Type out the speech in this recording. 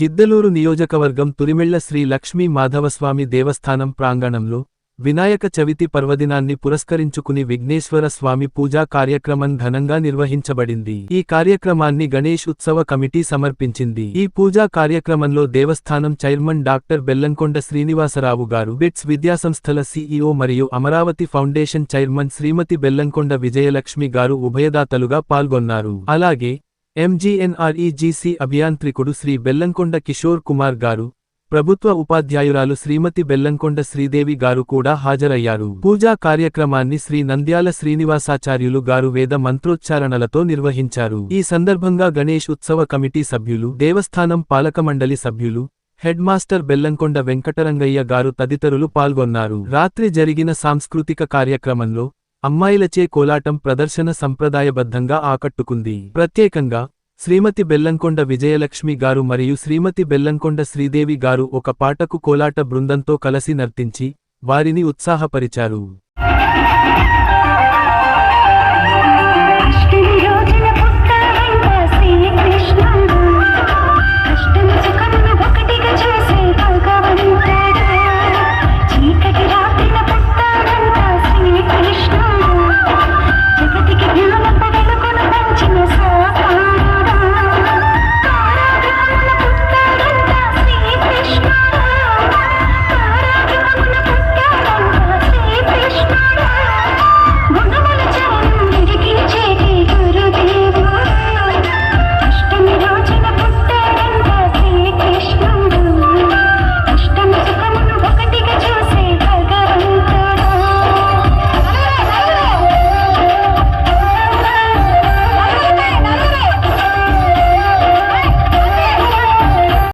గిద్దలూరు నియోజకవర్గం తురిమెళ్ళ శ్రీ లక్ష్మీ మాధవస్వామి దేవస్థానం ప్రాంగణంలో వినాయక చవితి పర్వదినాన్ని పురస్కరించుకుని విఘ్నేశ్వర స్వామి పూజా కార్యక్రమం ఘనంగా నిర్వహించబడింది. ఈ కార్యక్రమాన్ని గణేష్ ఉత్సవ కమిటీ సమర్పించింది. ఈ పూజా కార్యక్రమంలో దేవస్థానం చైర్మన్ డాక్టర్ బెల్లంకొండ శ్రీనివాసరావు గారు బిట్స్ విద్యాసంస్థల సీఈఓ మరియు అమరావతి ఫౌండేషన్ చైర్మన్ శ్రీమతి బెల్లంకొండ విజయలక్ష్మి గారు ఉభయదాతలుగా పాల్గొన్నారు. అలాగే ఎంజీఎన్ఆర్ఈజీసీ అభియాంత్రికుడు శ్రీ బెల్లంకొండ కిషోర్ కుమార్ గారు ప్రభుత్వ ఉపాధ్యాయురాలు శ్రీమతి బెల్లంకొండ శ్రీదేవి గారు కూడా హాజరయ్యారు. పూజా కార్యక్రమాన్ని శ్రీ నంద్యాల శ్రీనివాసాచార్యులు గారు వేద మంత్రోచ్చారణలతో నిర్వహించారు. ఈ సందర్భంగా గణేష్ ఉత్సవ కమిటీ సభ్యులు దేవస్థానం పాలకమండలి సభ్యులు హెడ్ మాస్టర్ బెల్లంకొండ వెంకటరంగయ్య గారు తదితరులు పాల్గొన్నారు. రాత్రి జరిగిన సాంస్కృతిక కార్యక్రమంలో అమ్మాయిలచే కోలాటం ప్రదర్శన సంప్రదాయబద్ధంగా ఆకట్టుకుంది. ప్రత్యేకంగా శ్రీమతి బెల్లంకొండ విజయలక్ష్మి గారు మరియు శ్రీమతి బెల్లంకొండ శ్రీదేవి గారు ఒక పాటకు కోలాట బృందంతో కలసి నర్తించి వారిని ఉత్సాహపరిచారు.